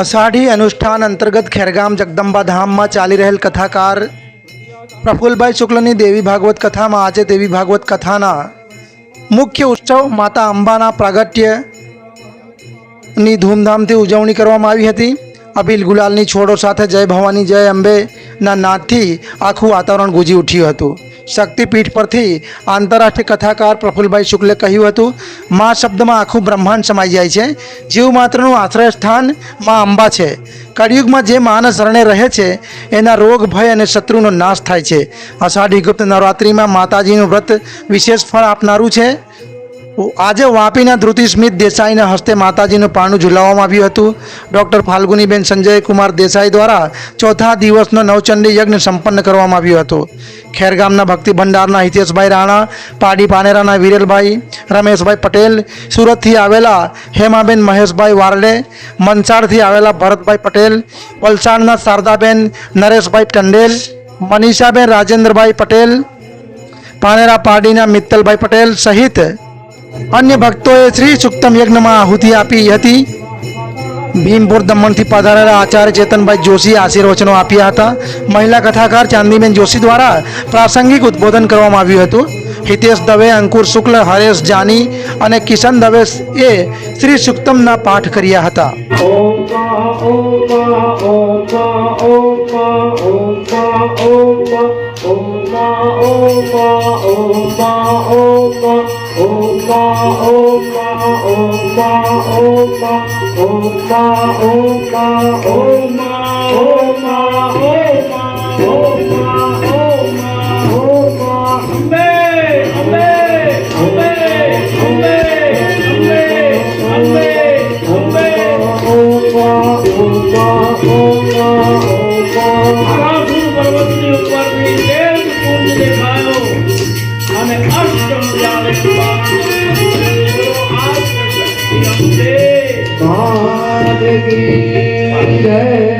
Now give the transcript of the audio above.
અષાઢી અનુષ્ઠાન અંતર્ગત ખેરગામ, જગદંબા ધામમાં ચાલી રહેલ કથાકાર પ્રફુલભાઈ શુક્લની દેવી ભાગવત કથામાં આજે દેવી ભાગવત કથાના મુખ્ય ઉત્સવ માતા અંબાના પ્રાગટ્યની ધૂમધામથી ઉજવણી કરવામાં આવી હતી. અભિલ ગુલાલની છોડો સાથે જય ભવાની જય અંબેના નાદથી આખું વાતાવરણ ગુંજી ઉઠ્યું હતું. શક્તિપીઠ પરથી આંતરરાષ્ટ્રીય કથાકાર પ્રફુલભાઈ શુક્લે કહ્યું હતું, મા શબ્દમાં આખું બ્રહ્માંડ સમાઈ જાય છે. જીવ માત્રનું આશ્રય સ્થાન મા અંબા છે. કળિયુગમાં જે માનસ શરણે રહે છે, એના રોગ, ભય અને શત્રુનો નાશ થાય છે. અષાઢી ગુપ્ત નવરાત્રિમાં માતાજીનું વ્રત વિશેષ ફળ આપનારું છે. આજે વાપીના ધ્રુતિ સ્મિત દેસાઈના હસ્તે માતાજીનું પારણું ઝુલાવવામાં આવ્યું હતું. ડૉક્ટર ફાલ્ગુનીબેન સંજય કુમાર દેસાઈ દ્વારા ચોથા દિવસનો નવચંડી યજ્ઞ સંપન્ન કરવામાં આવ્યો હતો. ખેરગામના ભક્તિ ભંડારના હિતેશભાઈ રાણા, પાડી પાનેરાના વિરેલભાઈ, રમેશભાઈ પટેલ, સુરતથી આવેલા હેમાબેન મહેશભાઈ વારડે મનસાડથી આવેલા ભરતભાઈ પટેલ, વલસાડના શારદાબેન, નરેશભાઈ ટંડેલ, મનીષાબેન રાજેન્દ્રભાઈ પટેલ, પાનેરા પાડીના મિત્તલભાઈ પટેલ સહિત અન્ય ભક્તોએ શ્રી સુક્તમ યજ્ઞમાં આહુતિ આપી હતી. ભીમપુર દમણથી પધારેલા આચાર્ય ચેતનભાઈ જોશી આશીર્વચનો આપ્યા હતા. મહિલા કથાકાર ચાંદીબેન જોશી દ્વારા પ્રાસંગિક ઉદ્બોધન કરવામાં આવ્યું હતું. હિતેશ દવે, અંકુર શુક્લ, હરેશ જાની અને કિશન દવે એ શ્રી સુક્તમના પાઠ કર્યા હતા. ma o ma o ma o ma o ma o ma o ma o ma o ma o ma o ma o ma o ma o ma o ma o ma ambe ambe ambe ambe ambe ambe ambe o ma o ma o ma o ma Hare